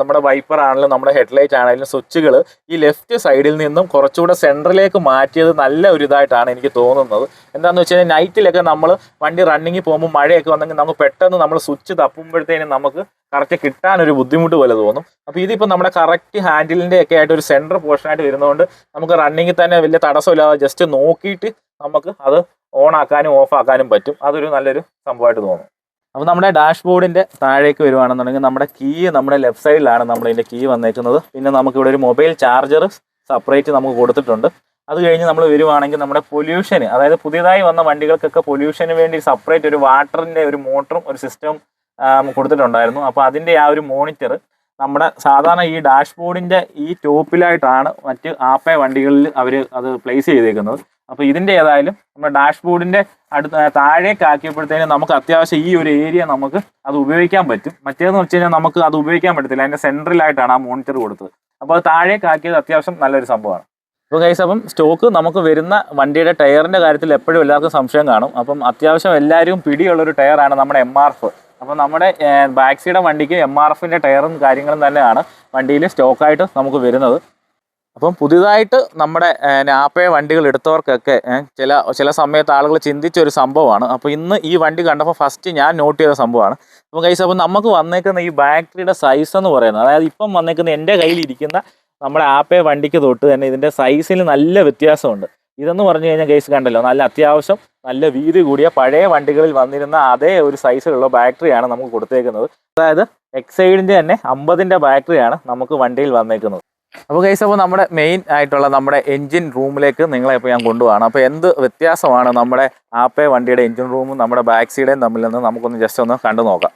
നമ്മുടെ വൈപ്പർ ആണെങ്കിലും നമ്മുടെ ഹെഡ്ലൈറ്റ് ആണെങ്കിലും സ്വിച്ചുകൾ ഈ ലെഫ്റ്റ് സൈഡിൽ നിന്നും കുറച്ചുകൂടെ സെൻട്രലിലേക്ക് മാറ്റിയത് നല്ല ഒരു ഇതായിട്ടാണ് എനിക്ക് തോന്നുന്നത്. എന്താണെന്ന് വെച്ച് കഴിഞ്ഞാൽ നൈറ്റിലൊക്കെ നമ്മൾ വണ്ടി റണ്ണിങ്ങിൽ പോകുമ്പോൾ മഴയൊക്കെ വന്നെങ്കിൽ നമുക്ക് പെട്ടെന്ന് നമ്മൾ സ്വിച്ച് തപ്പുമ്പോഴത്തേനും നമുക്ക് കറക്റ്റ് കിട്ടാൻ ഒരു ബുദ്ധിമുട്ട് പോലെ തോന്നും. അപ്പോൾ ഇതിപ്പോൾ നമ്മുടെ കറക്റ്റ് ഹാൻഡിലിന്റെ ഒക്കെ ആയിട്ട് ഒരു സെന്റർ പോർഷനായിട്ട് വരുന്നതുകൊണ്ട് നമുക്ക് റണ്ണിങ്ങിൽ തന്നെ വലിയ തടസ്സമില്ലാതെ ജസ്റ്റ് നോക്കിയിട്ട് നമുക്ക് അത് ഓൺ ആക്കാനും ഓഫ് ആക്കാനും പറ്റും. അതൊരു നല്ലൊരു സംഭവമായിട്ട് തോന്നും. അപ്പോൾ നമ്മുടെ ഡാഷ്ബോർഡിന്റെ താഴേക്ക് വരുവാണെന്നുണ്ടെങ്കിൽ നമ്മുടെ കീ നമ്മുടെ ലെഫ്റ്റ് സൈഡിലാണ് നമ്മുടെ ഇതിന്റെ കീ വന്നേക്കുന്നത്. പിന്നെ നമുക്കിവിടെ ഒരു മൊബൈൽ ചാർജർ സെപ്പറേറ്റ് നമുക്ക് കൊടുത്തിട്ടുണ്ട്. അത് കഴിഞ്ഞ് നമ്മൾ വരുവാണെങ്കിൽ നമ്മുടെ പൊല്യൂഷന് അതായത് പുതിയതായി വന്ന വണ്ടികൾക്കൊക്കെ പൊല്യൂഷന് വേണ്ടി സെപ്പറേറ്റ് ഒരു വാട്ടറിന്റെ ഒരു മോട്ടറും ഒരു സിസ്റ്റം കൊടുത്തിട്ടുണ്ടായിരുന്നു. അപ്പോൾ അതിന്റെ ആ ഒരു മോണിറ്റർ നമ്മുടെ സാധാരണ ഈ ഡാഷ്ബോർഡിന്റെ ഈ ടോപ്പിലായിട്ടാണ് മറ്റ് ആപ്പേ വണ്ടികളിൽ അവർ അത് പ്ലേസ് ചെയ്തേക്കുന്നത്. അപ്പോൾ ഇതിന്റെ ഏതായാലും നമ്മുടെ ഡാഷ്ബോർഡിന്റെ അടുത്ത് താഴേക്ക് ആക്കിയപ്പോഴത്തേനും നമുക്ക് അത്യാവശ്യം ഈ ഒരു ഏരിയ നമുക്ക് അത് ഉപയോഗിക്കാൻ പറ്റും. മറ്റേന്ന് വെച്ച് കഴിഞ്ഞാൽ നമുക്ക് അത് ഉപയോഗിക്കാൻ പറ്റത്തില്ല. അതിന്റെ സെൻട്രലായിട്ടാണ് ആ മോണിറ്റർ കൊടുത്തത്. അപ്പോൾ അത് താഴേക്ക് ആക്കിയത് അത്യാവശ്യം നല്ലൊരു സംഭവമാണ്. അപ്പോൾ കൈസ് അപ്പം സ്റ്റോക്ക് നമുക്ക് വരുന്ന വണ്ടിയുടെ ടയറിന്റെ കാര്യത്തിൽ എപ്പോഴും എല്ലാവർക്കും സംശയം കാണും. അപ്പം അത്യാവശ്യം എല്ലാവരും പിടിയുള്ള ഒരു ടയറാണ് നമ്മുടെ എം ആർ എഫ് അപ്പം നമ്മുടെ സൈഡ് വണ്ടിക്ക് എം ആർ എഫിന്റെ ടയറും കാര്യങ്ങളും തന്നെയാണ് വണ്ടിയിൽ സ്റ്റോക്കായിട്ട് നമുക്ക് വരുന്നത്. അപ്പം പുതിയതായിട്ട് നമ്മുടെ നാപ്പയെ വണ്ടികൾ എടുത്തവർക്കൊക്കെ ചില ചില സമയത്ത് ആളുകൾ ചിന്തിച്ച ഒരു സംഭവമാണ്. അപ്പോൾ ഇന്ന് ഈ വണ്ടി കണ്ടപ്പോൾ ഫസ്റ്റ് ഞാൻ നോട്ട് ചെയ്ത സംഭവമാണ്. അപ്പോൾ കൈസ് അപ്പോൾ നമുക്ക് വന്നേക്കുന്ന ഈ ബാറ്ററിയുടെ സൈസ് എന്ന് പറയുന്നത് അതായത് ഇപ്പം വന്നേക്കുന്ന എന്റെ കയ്യിലിരിക്കുന്ന നമ്മുടെ ആപ്പേ വണ്ടിക്ക് തൊട്ട് തന്നെ ഇതിന്റെ സൈസിൽ നല്ല വ്യത്യാസമുണ്ട്. ഇതെന്ന് പറഞ്ഞു കഴിഞ്ഞാൽ കേസ് കണ്ടല്ലോ നല്ല അത്യാവശ്യം നല്ല വീതി കൂടിയ പഴയ വണ്ടികളിൽ വന്നിരുന്ന അതേ ഒരു സൈസിലുള്ള ബാറ്ററിയാണ് നമുക്ക് കൊടുത്തേക്കുന്നത്. അതായത് എക്സൈഡിന്റെ തന്നെ അമ്പതിന്റെ ബാറ്ററിയാണ് നമുക്ക് വണ്ടിയിൽ വന്നേക്കുന്നത്. അപ്പോൾ കേസ് അപ്പോൾ നമ്മുടെ മെയിൻ ആയിട്ടുള്ള നമ്മുടെ എൻജിൻ റൂമിലേക്ക് നിങ്ങളെ ഇപ്പോൾ ഞാൻ കൊണ്ടുപോകണം അപ്പോൾ എന്ത് വ്യത്യാസമാണ് നമ്മുടെ ആപ്പേ വണ്ടിയുടെ എൻജിൻ റൂമും നമ്മുടെ ബാക്ക് സൈഡേയും തമ്മിൽ നിന്ന് നമുക്കൊന്ന് ജസ്റ്റ് ഒന്ന് കണ്ടു നോക്കാം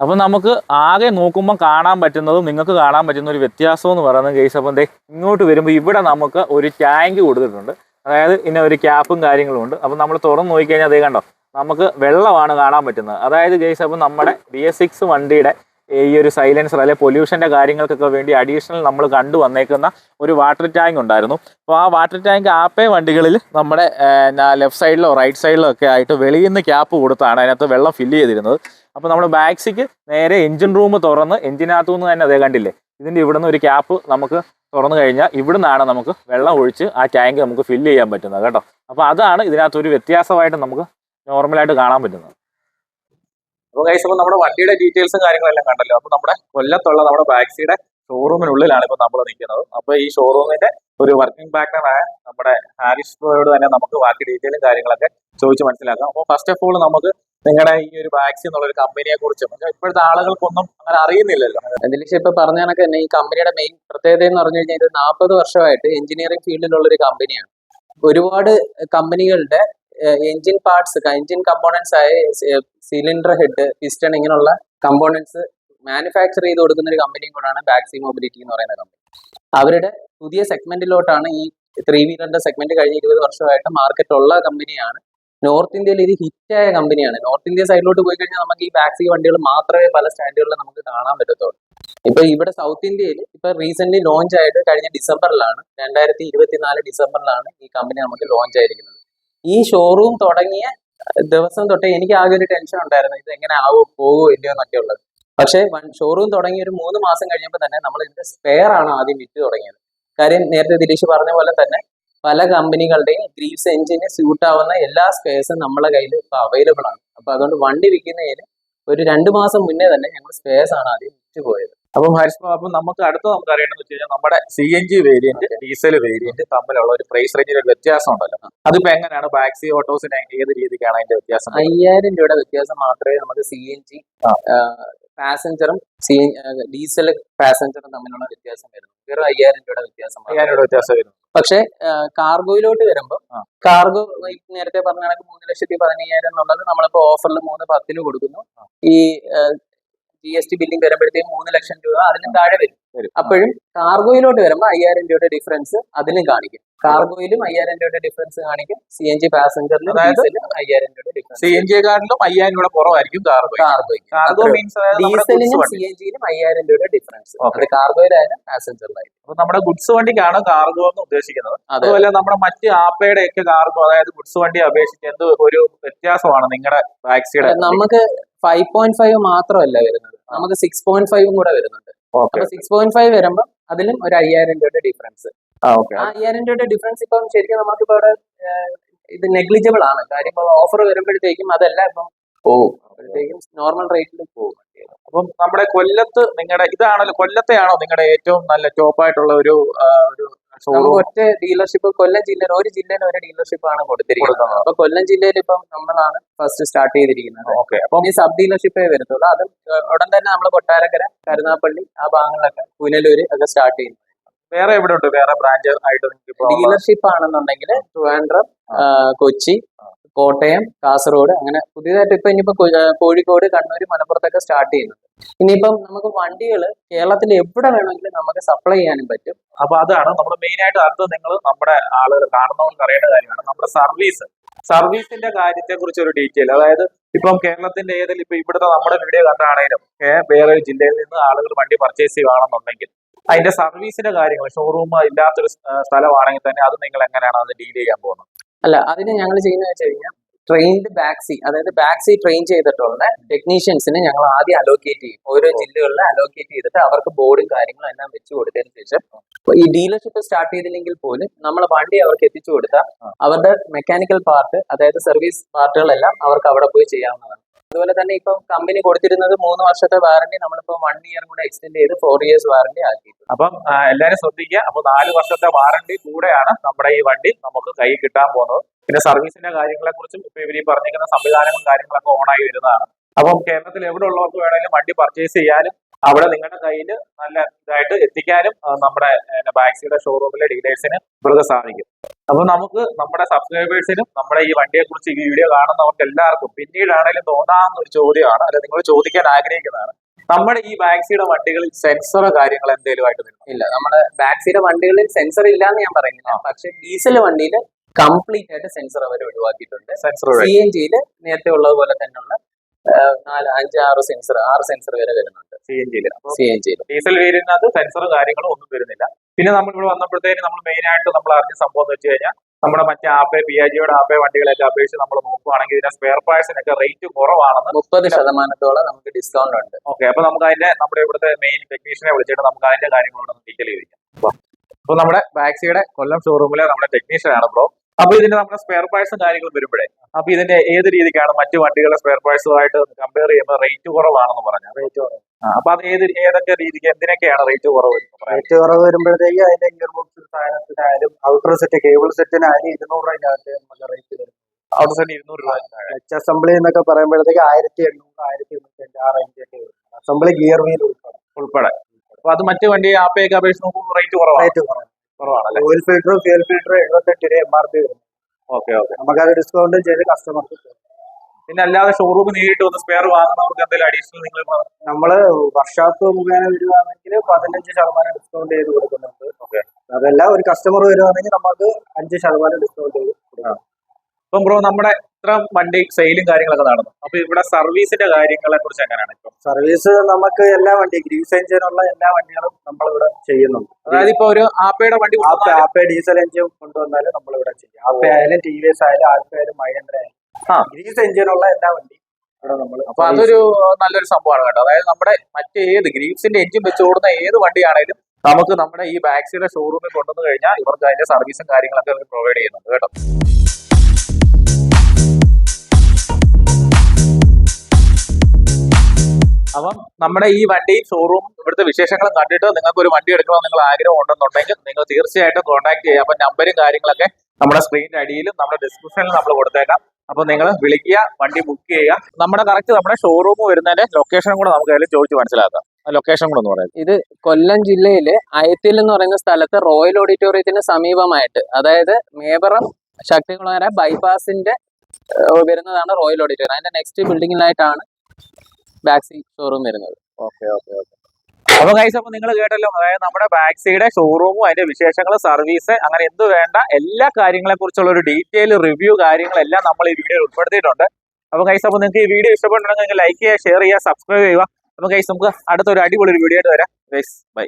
അപ്പോൾ നമുക്ക് ആകെ നോക്കുമ്പോൾ കാണാൻ പറ്റുന്നതും നിങ്ങൾക്ക് കാണാൻ പറ്റുന്ന ഒരു വ്യത്യാസം എന്ന് പറയുന്നത് കേസ് അപ്പം ദേ ഇങ്ങോട്ട് വരുമ്പോൾ ഇവിടെ നമുക്ക് ഒരു ടാങ്ക് കൊടുത്തിട്ടുണ്ട്. അതായത് ഇന്ന ഒരു ക്യാപ്പും കാര്യങ്ങളും ഉണ്ട്. അപ്പം നമ്മൾ തുറന്ന് നോക്കിക്കഴിഞ്ഞാൽ അതേ കണ്ടോ നമുക്ക് വെള്ളമാണ് കാണാൻ പറ്റുന്നത്. അതായത് കേസ് അപ്പം നമ്മുടെ ബി എസ് സിക്സ് വണ്ടിയുടെ ഈ ഒരു സൈലൻസർ അല്ലെ പൊല്യൂഷന്റെ കാര്യങ്ങൾക്കൊക്കെ വേണ്ടി അഡീഷണൽ നമ്മൾ കണ്ടു വന്നേക്കുന്ന ഒരു വാട്ടർ ടാങ്ക് ഉണ്ടായിരുന്നു. അപ്പോൾ ആ വാട്ടർ ടാങ്ക് ആപ്പേ വണ്ടികളിൽ നമ്മുടെ ലെഫ്റ്റ് സൈഡിലോ റൈറ്റ് സൈഡിലോ ഒക്കെ ആയിട്ട് വെളിയിൽ നിന്ന് ക്യാപ്പ് കൊടുത്താണ് അതിനകത്ത് വെള്ളം ഫില്ല് ചെയ്തിരുന്നത്. അപ്പോൾ നമ്മുടെ ബാക്സിക്ക് നേരെ എഞ്ചിൻ റൂം തുറന്ന് എഞ്ചിനകത്തു നിന്ന് തന്നെ അതേ കണ്ടില്ലേ? ഇതിന്റെ ഇവിടുന്ന് ഒരു ക്യാപ്പ് നമുക്ക് തുറന്നു കഴിഞ്ഞാൽ ഇവിടുന്നാണ് നമുക്ക് വെള്ളം ഒഴിച്ച് ആ ടാങ്ക് നമുക്ക് ഫില്ല് ചെയ്യാൻ പറ്റുന്നത് കേട്ടോ. അപ്പോൾ അതാണ് ഇതിനകത്ത് ഒരു വ്യത്യാസമായിട്ട് നമുക്ക് നോർമലായിട്ട് കാണാൻ പറ്റുന്നത്. അപ്പോൾ കൈസ് അപ്പോൾ നമ്മുടെ വണ്ടിയുടെ ഡീറ്റെയിൽസും കാര്യങ്ങളെല്ലാം കണ്ടല്ലോ. അപ്പോൾ നമ്മുടെ കൊല്ലത്തുള്ള നമ്മുടെ ബാക്സിയുടെ ഷോറൂമിനുള്ളിലാണ് ഇപ്പോൾ നമ്മൾ നിൽക്കുന്നത്. അപ്പോൾ ഈ ഷോറൂമിന്റെ ഒരു വർക്കിംഗ് പാർട്ട്ണറായ നമ്മുടെ ഹാരിസ് ബ്രോയോട് തന്നെ നമുക്ക് ബാക്കി ഡീറ്റെയിലും കാര്യങ്ങളൊക്കെ ചോദിച്ച് മനസ്സിലാക്കാം. അപ്പോൾ ഫസ്റ്റ് ഓഫ് ഓൾ നമുക്ക് നിങ്ങളുടെ ഈ ഒരു വാക്സിൻ എന്നുള്ള ഒരു കമ്പനിയെ കുറിച്ചും ഇപ്പോഴത്തെ ആളുകൾക്കൊന്നും അങ്ങനെ അറിയുന്നില്ലല്ലോ. എന്തെങ്കിലും ഇപ്പൊ പറഞ്ഞ കണക്ക് തന്നെ ഈ കമ്പനിയുടെ മെയിൻ പ്രത്യേകത എന്ന് പറഞ്ഞു കഴിഞ്ഞാൽ ഇത് നാൽപ്പത് വർഷമായിട്ട് എഞ്ചിനീയറിംഗ് ഫീൽഡിലുള്ള ഒരു കമ്പനിയാണ് ഒരുപാട് കമ്പനികളുടെ എഞ്ചിൻ പാർട്സ് എഞ്ചിൻ കമ്പോണൻസ് ആയ സിലിണ്ടർ ഹെഡ് പിസ്റ്റൺ ഇങ്ങനെയുള്ള കമ്പോണൻസ് മാനുഫാക്ചർ ചെയ്ത് കൊടുക്കുന്ന ഒരു കമ്പനിയും കൂടാണ് ബാക്സി മൊബിലിറ്റി എന്ന് പറയുന്ന കമ്പനി അവരുടെ പുതിയ സെഗ്മെന്റിലോട്ടാണ് ഈ ത്രീ വീലറിന്റെ സെഗ്മെന്റ് കഴിഞ്ഞ ഇരുപത് വർഷമായിട്ട് മാർക്കറ്റുള്ള കമ്പനിയാണ് നോർത്ത് ഇന്ത്യയിൽ ഇത് ഹിറ്റായ കമ്പനിയാണ്. നോർത്ത് ഇന്ത്യ സൈഡിലോട്ട് പോയി കഴിഞ്ഞാൽ നമുക്ക് ഈ ടാക്സി വണ്ടികൾ മാത്രമേ പല സ്റ്റാൻഡുകളിൽ നമുക്ക് കാണാൻ പറ്റത്തുള്ളൂ. ഇപ്പൊ ഇവിടെ സൗത്ത് ഇന്ത്യയിൽ ഇപ്പൊ റീസെന്റ് ലോഞ്ച് ആയിട്ട് കഴിഞ്ഞ ഡിസംബറിലാണ്. രണ്ടായിരത്തി ഇരുപത്തിനാല് ഡിസംബറിലാണ് ഈ കമ്പനി നമുക്ക് ലോഞ്ച് ആയിരിക്കുന്നത്. ഈ ഷോറൂം തുടങ്ങിയ ദിവസം തൊട്ടേ എനിക്ക് ആകെ ഒരു ടെൻഷൻ ഉണ്ടായിരുന്നു. ഇത് എങ്ങനെ ആവോ പോവോ ഇല്ലയോ എന്നൊക്കെ ഉള്ളത്. പക്ഷേ ഷോറൂം തുടങ്ങി ഒരു മൂന്ന് മാസം കഴിഞ്ഞപ്പോൾ തന്നെ നമ്മൾ ഇതിന്റെ സ്പെയർ ആണ് ആദ്യം വിറ്റ് തുടങ്ങിയത്. കാര്യം നേരത്തെ ദിലീഷ് പറഞ്ഞ പോലെ തന്നെ പല കമ്പനികളുടെയും ഗ്രീസ് എഞ്ചിന് സ്യൂട്ട് ആവുന്ന എല്ലാ സ്പെയർസും നമ്മളെ കയ്യിൽ ഇപ്പോൾ അവൈലബിൾ ആണ്. അപ്പൊ അതുകൊണ്ട് വണ്ടി വിൽക്കുന്നതിന് ഒരു രണ്ട് മാസം മുന്നേ തന്നെ ഞങ്ങൾ സ്പെയർസ് ആണ് ആദ്യം വിറ്റ് പോയത്. അപ്പം ഹാരിസ് അപ്പം നമുക്ക് അടുത്ത നമുക്ക് അറിയേണ്ടത് വെച്ച് കഴിഞ്ഞാൽ നമ്മുടെ C N G variant diesel variant തമ്മിലുള്ള ഒരു പ്രൈസ് റേഞ്ചിൽ ഒരു വ്യത്യാസം ഉണ്ടല്ലോ. അതിപ്പോ എങ്ങനെയാണ് ബാക്സി ഓട്ടോസിന് ഏത് രീതിക്കാണ് അതിന്റെ വ്യത്യാസം? അയ്യായിരം രൂപയുടെ വ്യത്യാസം മാത്രമേ നമുക്ക് സി എൻ ജി. പാസഞ്ചറും ഡീസൽ പാസഞ്ചറും തമ്മിലുള്ള വ്യത്യാസം വരുന്നു. വെറും അയ്യായിരം രൂപയുടെ വ്യത്യാസം അയ്യായിരം രൂപ വ്യത്യാസം വരുന്നു. പക്ഷേ കാർഗോയിലോട്ട് വരുമ്പോൾ കാർഗോ കാർഗോ നേരത്തെ പറഞ്ഞ കണക്ക് മൂന്ന് ലക്ഷത്തി പതിനയ്യായിരം എന്നുള്ളത് നമ്മളിപ്പോ ഓഫറിൽ മൂന്ന് പത്തിന് കൊടുക്കുന്നു. ഈ ജി എസ് ടി ബില്ലിംഗ് വരുമ്പോഴത്തേക്കും മൂന്ന് ലക്ഷം രൂപ അതിന് താഴെ വരും. അപ്പോഴും കാർഗോയിലോട്ട് വരുമ്പോൾ അയ്യായിരം രൂപയുടെ ഡിഫറൻസ് അതിലും കാണിക്കും. കാർഗോയിലും അയ്യായിരം രൂപയുടെ ഡിഫറൻസ് കാണിക്കും. സി എൻ ജി പാസഞ്ചറിലും അയ്യായിരം രൂപയുടെ ഡിഫറൻസ് സി എൻ ജിയെക്കാട്ടിലും അയ്യായിരം രൂപ കുറവായിരിക്കും കാർഗോ. കാർഗോ മീൻസ് ഡീസലിനും സി എൻ ജിയിലും അയ്യായിരം രൂപയുടെ ഡിഫറൻസ്. അത് കാർഗോയിലായാലും പാസഞ്ചറിലായാലും അപ്പൊ നമ്മുടെ ഗുഡ്സ് വണ്ടിക്കാണ് കാർഗോ എന്ന് ഉദ്ദേശിക്കുന്നത്. അതെ. അതുപോലെ നമ്മുടെ മറ്റ് ആപ്പയുടെ ഒക്കെ കാർഗോ അതായത് ഗുഡ്സ് വണ്ടി അപേക്ഷിച്ച് എന്ത് ഒരു വ്യത്യാസമാണ് നിങ്ങളുടെ ടാക്സിയുടെ നമുക്ക് ഫൈവ് പോയിന്റ് ഫൈവ് മാത്രമല്ല വരുന്നത്. നമുക്ക് സിക്സ് പോയിന്റ് ഫൈവും കൂടെ വരുന്നുണ്ട്. അപ്പൊ സിക്സ് പോയിന്റ് ഫൈവ് വരുമ്പോൾ അതിലും ഒരു അയ്യായിരം രൂപയുടെ ഡിഫറൻസ് അയ്യായിരം രൂപയുടെ ഡിഫറൻസ് ഇപ്പം ശരിക്കും നമുക്ക് ഇപ്പോൾ അവിടെ ഇത് നെഗ്ലിജിബിൾ ആണ്. കാര്യം ഇപ്പൊ ഓഫർ വരുമ്പോഴത്തേക്കും അതല്ല ഇപ്പം പോകും. അപ്പോഴത്തേക്കും നോർമൽ റേറ്റിൽ പോകും. അപ്പം നമ്മുടെ കൊല്ലത്ത് നിങ്ങളുടെ ഇതാണല്ലോ കൊല്ലത്തെയാണോ നിങ്ങളുടെ ഏറ്റവും നല്ല ടോപ്പായിട്ടുള്ള ഒരു ഒരു ഒറ്റ ഡീലർഷിപ്പ് കൊല്ലം ജില്ലയിൽ ഒരു ജില്ലയിൽ ഒരു ഡീലർഷിപ്പ് ആണ് കൊടുത്തിരിക്കുന്നത്. അപ്പൊ കൊല്ലം ജില്ലയിൽ ഇപ്പം നമ്മളാണ് ഫസ്റ്റ് സ്റ്റാർട്ട് ചെയ്തിരിക്കുന്നത്. ഓക്കെ അപ്പം ഈ സബ് ഡീലർഷിപ്പേ വരത്തുള്ളൂ. അത് ഉടൻ തന്നെ നമ്മൾ കൊട്ടാരക്കര കരുനാപ്പള്ളി ആ ഭാഗങ്ങളിലൊക്കെ പുനലൂര് ഒക്കെ സ്റ്റാർട്ട് ചെയ്യുന്നു വേറെ എവിടെ ഉണ്ട്? വേറെ ബ്രാഞ്ച് ആയിട്ട് ഡീലർഷിപ്പ് ആണെന്നുണ്ടെങ്കിൽ ട്രിവാൻഡ്രം കൊച്ചി കോട്ടയം കാസർഗോഡ് അങ്ങനെ പുതിയതായിട്ട് ഇപ്പൊ ഇനിയിപ്പോ കോഴിക്കോട് കണ്ണൂർ മലപ്പുറത്തൊക്കെ സ്റ്റാർട്ട് ചെയ്യുന്നുണ്ട്. ഇനിയിപ്പം നമുക്ക് വണ്ടികൾ കേരളത്തിൽ എവിടെ വേണമെങ്കിലും നമുക്ക് സപ്ലൈ ചെയ്യാനും പറ്റും. അപ്പൊ അതാണ് നമ്മൾ മെയിൻ ആയിട്ട് അടുത്ത് നിങ്ങൾ നമ്മുടെ ആളുകൾ കാണുന്നവർക്ക് അറിയേണ്ട കാര്യമാണ്. നമ്മുടെ സർവീസ് സർവീസിന്റെ കാര്യത്തെ കുറിച്ച് ഒരു ഡീറ്റെയിൽ അതായത് ഇപ്പം കേരളത്തിന്റെ ഏതെങ്കിലും ഇപ്പൊ ഇവിടുത്തെ നമ്മുടെ വീഡിയോ കണ്ടാണേലും വേറെ ജില്ലയിൽ നിന്ന് ആളുകൾ വണ്ടി പർച്ചേസ് ചെയ്യുകയാണെന്നുണ്ടെങ്കിൽ അതിന്റെ സർവീസിന്റെ കാര്യങ്ങൾ ഷോറൂം ഇല്ലാത്തൊരു സ്ഥലമാണെങ്കിൽ തന്നെ അത് നിങ്ങൾ എങ്ങനെയാണ് അത് ഡീൽ ചെയ്യാൻ പോകുന്നത്? അല്ല അതിന് ഞങ്ങൾ ചെയ്യുന്ന വെച്ച് കഴിഞ്ഞാൽ ട്രെയിൻഡ് ബാക്സി അതായത് ബാക്സി ട്രെയിൻ ചെയ്തിട്ടുള്ള ടെക്നീഷ്യൻസിനെ ഞങ്ങൾ ആദ്യം അലോക്കേറ്റ് ചെയ്യും. ഓരോ ജില്ലകളിൽ അലോക്കേറ്റ് ചെയ്തിട്ട് അവർക്ക് ബോർഡും കാര്യങ്ങളും എല്ലാം വെച്ച് കൊടുത്തതിന് ശേഷം ഈ ഡീലർഷിപ്പ് സ്റ്റാർട്ട് ചെയ്തില്ലെങ്കിൽ പോലും നമ്മൾ വണ്ടി അവർക്ക് എത്തിച്ചു കൊടുത്താൽ അവരുടെ മെക്കാനിക്കൽ പാർട്ട് അതായത് സർവീസ് പാർട്ടുകളെല്ലാം അവർക്ക് അവിടെ പോയി ചെയ്യാവുന്നതാണ്. അതുപോലെ തന്നെ ഇപ്പം കമ്പനി കൊടുത്തിരുന്നത് മൂന്ന് വർഷത്തെ വാറണ്ടി നമ്മളിപ്പോ വൺ ഇയർ കൂടെ എക്സ്റ്റെൻഡ് ചെയ്ത് ഫോർ ഇയേഴ്സ് വാറണ്ടി ആക്കിയിട്ടുണ്ട്. അപ്പം എല്ലാരും ശ്രദ്ധിക്കുക. അപ്പൊ നാല് വർഷത്തെ വാറണ്ടി കൂടെയാണ് നമ്മുടെ ഈ വണ്ടി നമുക്ക് കൈ കിട്ടാൻ പോകുന്നത്. പിന്നെ സർവീസിന്റെ കാര്യങ്ങളെ കുറിച്ചും ഇപ്പൊ ഇവർ പറഞ്ഞിരിക്കുന്ന സംവിധാനങ്ങളും കാര്യങ്ങളൊക്കെ ആയി വരുന്നതാണ്. അപ്പം കേരളത്തിൽ എവിടെ ഉള്ളവർക്ക് വേണമെങ്കിലും വണ്ടി പർച്ചേസ് ചെയ്യാനും അവിടെ നിങ്ങളുടെ കയ്യിൽ നല്ല ഇതായിട്ട് എത്തിക്കാനും നമ്മുടെ ബാക്സിയുടെ ഷോറൂമിലെ ഡീലേഴ്സിന് ഇവർക്ക് സാധിക്കും. അപ്പൊ നമുക്ക് നമ്മുടെ സബ്സ്ക്രൈബേഴ്സിനും നമ്മുടെ ഈ വണ്ടിയെ കുറിച്ച് ഈ വീഡിയോ കാണുന്നവർക്ക് എല്ലാവർക്കും പിന്നീടാണെങ്കിലും തോന്നാവുന്ന ഒരു ചോദ്യമാണ് അല്ലെ നിങ്ങൾ ചോദിക്കാൻ ആഗ്രഹിക്കുന്നതാണ്. നമ്മുടെ ഈ ബാക്സിയുടെ വണ്ടികളിൽ സെൻസറോ കാര്യങ്ങൾ എന്തെങ്കിലും ആയിട്ട് നിൽക്കും ഇല്ല നമ്മുടെ ബാക്സിയുടെ വണ്ടികളിൽ സെൻസർ ഇല്ല എന്ന് ഞാൻ പറയുന്നില്ല. പക്ഷെ ഡീസൽ വണ്ടിയിൽ കംപ്ലീറ്റ് ആയിട്ട് സെൻസർ അവർ ഒഴിവാക്കിയിട്ടുണ്ട്. സെൻസർ സി എൻ ജിയിൽ നേരത്തെ ഉള്ളതുപോലെ തന്നെയുള്ള നാല് അഞ്ച് ആറ് സെൻസർ ആറ് സെൻസർ വരെ വരുന്നുണ്ട്. സി എൻ ജിയിൽ സി എൻ ജിയിൽ ഡീസൽ വേരിയന്റിനകത്ത് സെൻസറും കാര്യങ്ങളും ഒന്നും വരുന്നില്ല. പിന്നെ നമ്മൾ ഇവിടെ വന്നപ്പോഴത്തേക്കും നമ്മൾ മെയിൻ ആയിട്ട് നമ്മൾ അറിഞ്ഞ സംഭവം എന്ന് വെച്ച് കഴിഞ്ഞാൽ നമ്മുടെ മറ്റേ ആപ്പേ പി ആ ജിയുടെ ആപ്പേ വണ്ടികളൊക്കെ അപേക്ഷിച്ച് നമ്മൾ നോക്കുവാണെങ്കിൽ ഇതിന്റെ സ്പെയർ പാർട്സിനൊക്കെ റേറ്റ് കുറവാണെന്ന് മുപ്പത് ശതമാനത്തോളം നമുക്ക് ഡിസ്കൗണ്ട് ഉണ്ട്. ഓക്കെ അപ്പൊ നമുക്ക് അതിന്റെ നമ്മുടെ ഇവിടുത്തെ മെയിൻ ടെക്നീഷ്യനെ വിളിച്ചിട്ട് നമുക്ക് അതിന്റെ കാര്യങ്ങളോട് ഡീറ്റെയിൽ ചോദിക്കാം അപ്പൊ നമ്മുടെ ബാക്സിയുടെ കൊല്ലം ഷോറൂമിലെ നമ്മുടെ ടെക്നീഷ്യൻ ആണ് ബ്രോ അപ്പൊ ഇതിന്റെ നമ്മുടെ സ്പെയർ പാർട്സും കാര്യങ്ങളും വരുമ്പോഴേ. അപ്പൊ ഇതിന്റെ ഏത് രീതിക്കാണ് മറ്റു വണ്ടികളുടെ സ്പെയർ പാർട്സുമായിട്ട് കമ്പയർ ചെയ്യുമ്പോൾ റേറ്റ് കുറവാണെന്ന് പറഞ്ഞു. റേറ്റ് കുറവ്. അപ്പൊ അത് ഏത് ഏതൊക്കെ രീതിക്ക് എന്തിനൊക്കെയാണ് റേറ്റ് കുറവ് റേറ്റ് കുറവ് വരുമ്പോഴത്തേക്ക് അതിന്റെ ഗിയർ ബോക്സ് സാധനത്തിനായാലും ഔട്ടർ സെറ്റ് കേബിൾ സെറ്റിനായാലും ഇരുന്നൂറ് രൂപയ്ക്കകത്ത് നമുക്ക് റേറ്റ് വരും. സെറ്റ് ഇരുന്നൂറ് രൂപ. എച്ച് അസംബ്ലി എന്നൊക്കെ പറയുമ്പോഴത്തേക്ക് ആയിരത്തി എണ്ണൂറ് ആയിരത്തി എണ്ണൂറ്റി ആ റേഞ്ച് അസംബ്ലി ഗിയർ വീൽ ഉൾപ്പെടെ. ഉൾപ്പെടെ. അപ്പൊ അത് മറ്റു വണ്ടി ആപ്പയൊക്കെ അപേക്ഷിച്ച് നോക്കുമ്പോൾ റേറ്റ് കുറവാണ് റേറ്റ് കുറവ്. കുറവാണല്ലേ? ഓയിൽ ഫിൽറ്റർ ഫ്യൂൽ ഫിൽറ്റർ എഴുപത്തെട്ട് രൂപ എം ആർ പി വരും. ഓക്കെ ഓക്കെ നമുക്കത് ഡിസ്കൗണ്ട് ചെയ്ത് കസ്റ്റമർക്ക് പിന്നെ അല്ലാതെ ഷോറൂം നേരിട്ട് വന്ന് സ്പെയർ വാങ്ങുന്നവർക്ക് എന്തെങ്കിലും അഡീഷണൽ നിങ്ങൾ നമ്മൾ വർക്ക്ഷോപ്പ് മുഖേന വരുവാണെങ്കിൽ പതിനഞ്ച് ശതമാനം ഡിസ്കൗണ്ട് ചെയ്ത് കൊടുക്കുന്നുണ്ട്. ഓക്കെ അതല്ല ഒരു കസ്റ്റമർ വരുവാണെങ്കിൽ നമുക്ക് അഞ്ച് ശതമാനം ഡിസ്കൗണ്ട് ചെയ്ത് കൊടുക്കാം. ഇപ്പം ബ്രോ നമ്മുടെ ഇത്ര വണ്ടി സെയിലും കാര്യങ്ങളൊക്കെ നടന്നു. അപ്പൊ ഇവിടെ സർവീസിന്റെ കാര്യങ്ങളെ കുറിച്ച് എങ്ങനെയാണ് ഇപ്പൊ? സർവീസ് നമുക്ക് എല്ലാ വണ്ടി ഗ്രീസ് എഞ്ചിനുള്ള എല്ലാ വണ്ടികളും നമ്മൾ ഇവിടെ ചെയ്യുന്നുണ്ട്. അതായത് ഇപ്പൊ ഒരു ആപ്പയുടെ വണ്ടി ആപ്പ ഡീസൽ എഞ്ചിൻ കൊണ്ടുവന്നാലും നമ്മളിവിടെ ചെയ്യും. ആപ്പ ആയാലും ടി വി എസ് ആയാലും ആൽപ്പ ആയാലും മഹേന്ദ്ര ആയാലും. ഗ്രീസ് എഞ്ചിനുള്ള എല്ലാ വണ്ടി അപ്പൊ അതൊരു നല്ലൊരു സംഭവമാണ് കേട്ടോ. അതായത് നമ്മുടെ മറ്റേ ഏത് ഗ്രീപ്സിന്റെ എഞ്ചിൻ വെച്ച് ഓടുന്ന ഏത് വണ്ടിയാണേലും നമുക്ക് നമ്മുടെ ഈ ബാക്സിയുടെ ഷോറൂമിൽ കൊണ്ടുവന്നു കഴിഞ്ഞാൽ ഇവർക്ക് അതിന്റെ സർവീസും കാര്യങ്ങളൊക്കെ പ്രൊവൈഡ് ചെയ്യുന്നുണ്ട് കേട്ടോ. അപ്പം നമ്മുടെ ഈ വണ്ടി ഷോറൂം ഇവിടുത്തെ വിശേഷങ്ങളും കണ്ടിട്ട് നിങ്ങൾക്ക് ഒരു വണ്ടി എടുക്കണം നിങ്ങൾ ആഗ്രഹം ഉണ്ടെന്നുണ്ടെങ്കിൽ നിങ്ങൾ തീർച്ചയായിട്ടും കോൺടാക്ട് ചെയ്യുക. അപ്പൊ നമ്പരും കാര്യങ്ങളൊക്കെ നമ്മുടെ സ്ക്രീനിന്റെ അടിയിലും നമ്മുടെ ഡിസ്ക്രിപ്ഷനിലും നമ്മൾ കൊടുത്തേക്കാം. അപ്പൊ നിങ്ങൾ വിളിക്കുക വണ്ടി ബുക്ക് ചെയ്യുക. നമ്മുടെ കറക്റ്റ് നമ്മുടെ ഷോറൂം വരുന്നതിന്റെ ലൊക്കേഷൻ കൂടെ നമുക്ക് അതിൽ ചോദിച്ച് മനസ്സിലാക്കാം. ലൊക്കേഷൻ കൂടെ ഒന്ന് പറയാം. ഇത് കൊല്ലം ജില്ലയിലെ അയത്തിൽ എന്ന് പറയുന്ന സ്ഥലത്ത് റോയൽ ഓഡിറ്റോറിയത്തിന് സമീപമായിട്ട് അതായത് മേബറം ശക്തികുളങ്ങര ബൈപ്പാസിന്റെ വരുന്നതാണ് റോയൽ ഓഡിറ്റോറിയം അതിന്റെ നെക്സ്റ്റ് ബിൽഡിങ്ങിലായിട്ടാണ് ബാക്സി ഷോറൂം വരുന്നത്. Okay okay okay. അപ്പൊ കൈസ് അപ്പൊ നിങ്ങൾ കേട്ടല്ലോ അതായത് നമ്മുടെ ബാക്സിയുടെ ഷോറൂമും അതിന്റെ വിശേഷങ്ങൾ സർവീസ് അങ്ങനെ എന്ത് വേണ്ട എല്ലാ കാര്യങ്ങളെ കുറിച്ചുള്ള ഒരു ഡീറ്റെയിൽ റിവ്യൂ കാര്യങ്ങളെല്ലാം നമ്മൾ ഈ വീഡിയോയിൽ ഉൾപ്പെടുത്തിയിട്ടുണ്ട്. അപ്പൊ കൈസ് അപ്പൊ നിങ്ങൾക്ക് ഈ വീഡിയോ ഇഷ്ടപ്പെട്ടുണ്ടെങ്കിൽ ലൈക്ക് ചെയ്യുക ഷെയർ ചെയ്യുക സബ്സ്ക്രൈബ് ചെയ്യുക. അപ്പൊ കൈസ് നമുക്ക് അടുത്തൊരു അടിപൊളി ഒരു വീഡിയോ ആയിട്ട് വരാം. Guys bye